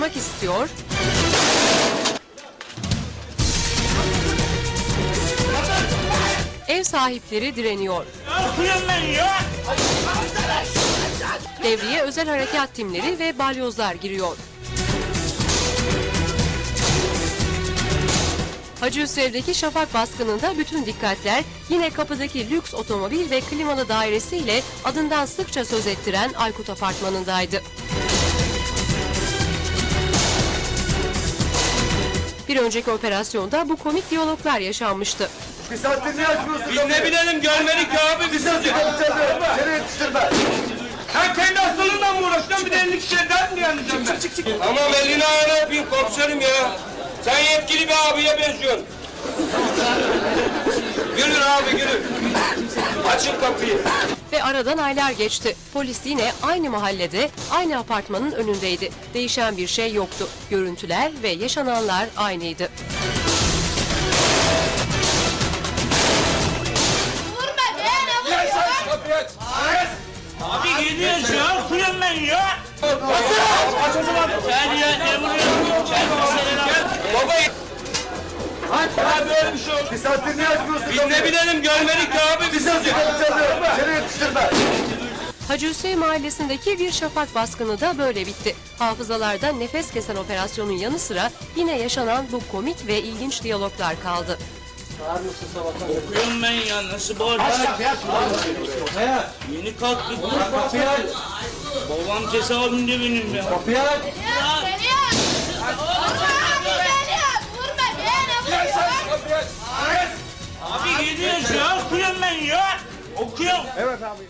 uzaklaşmak istiyor. Ev sahipleri direniyor. Devreye özel harekat timleri ve balyozlar giriyor. Hacı Hüsrev'deki şafak baskınında bütün dikkatler yine kapıdaki lüks otomobil ve klimalı dairesiyle adından sıkça söz ettiren Aykut Apartmanı'ndaydı. Bir önceki operasyonda bu komik diyaloglar yaşanmıştı. Bir saattir niye açmıyorsun Biz ne bilelim görmedik ki abi Bir saattir kapatacağım. Seni yetiştirme. Ha kendi hastalığından mı uğraşacaksın bir de elini kişiden mi yanacağım ben? Çık çık çık. Tamam elini ayağını öpeyim komiserim ya. Sen yetkili bir abiye benziyorsun. Açın kapıyı. Ve aradan aylar geçti. Polis yine aynı mahallede, aynı apartmanın önündeydi. Değişen bir şey yoktu. Görüntüler ve yaşananlar aynıydı. Ne vuruyor? Kapıyı aç. Abi gidiyoruz ya. Okuyorum ben ya. Aç o zaman. Sen ya ne vuruyorsun? Bir saattir niye açmıyorsun Biz ne bilelim görmedik ki abi Bir saattir kapatacağım. Seni yetiştirme. Hacı Hüseyin mahallesindeki bir şafak baskını da böyle bitti. Hafızalarda nefes kesen operasyonun yanı sıra yine yaşanan bu komik ve ilginç diyaloglar kaldı. Okuyorum ben ya. Nasıl bağıracağım? Yeni kalktık. Babam cezaevinde benim ya. Geliyor. Vurma ya. Okuyorum. Evet abi.